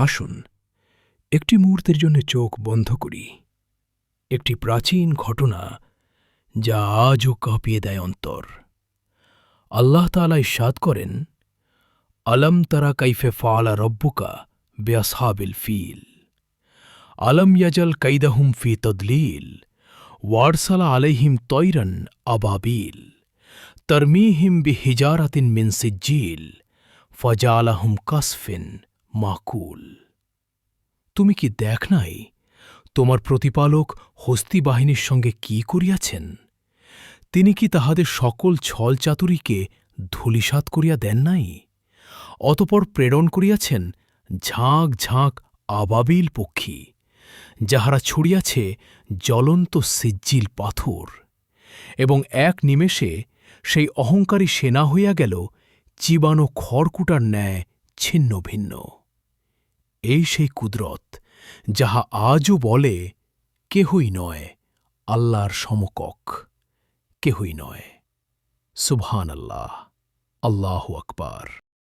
আসুন, একটি মুহূর্তের জন্য চোখ বন্ধ করি। একটি প্রাচীন ঘটনা যা আজও কাঁপিয়ে দেয় অন্তর। আল্লাহ তাআলা ইরশাদ করেন, আলম তারা কাইফে ফালা রব্বুকা বেআসহাবিল ফিল। আলম ইয়াজাল কাইদাহুম ফি তদলিল ওয়ারসালা আলাইহিম তৈরন আবাবিল। তরমিহিম বিহিজারাতিন মিন সিজ্জিল। ফজালাহুম কাসফিন মাকুল। তুমি কি দেখ নাই তোমার প্রতিপালক হস্তি বাহিনীর সঙ্গে কি করিয়াছেন? তিনি কি তাহাদের সকল ছল চাতুরীকে ধূলিসাৎ করিয়া দেন নাই? অতপর প্রেরণ করিয়াছেন ঝাঁক ঝাঁক আবাবিল পক্ষী, যাহারা ছড়িয়াছে জ্বলন্ত সিজ্জিল পাথর। এবং এক নিমেষে সেই অহংকারী সেনা হইয়া গেল চিবানো খড়কুটার ন্যায় ছিন্ন ভিন্ন এই সেই কুদরত, যাহা আজও বলে, কেহই নয়, আল্লাহর সমকক্ষ, কেহই নয়। সুবহান আল্লাহ আল্লাহ আকবার।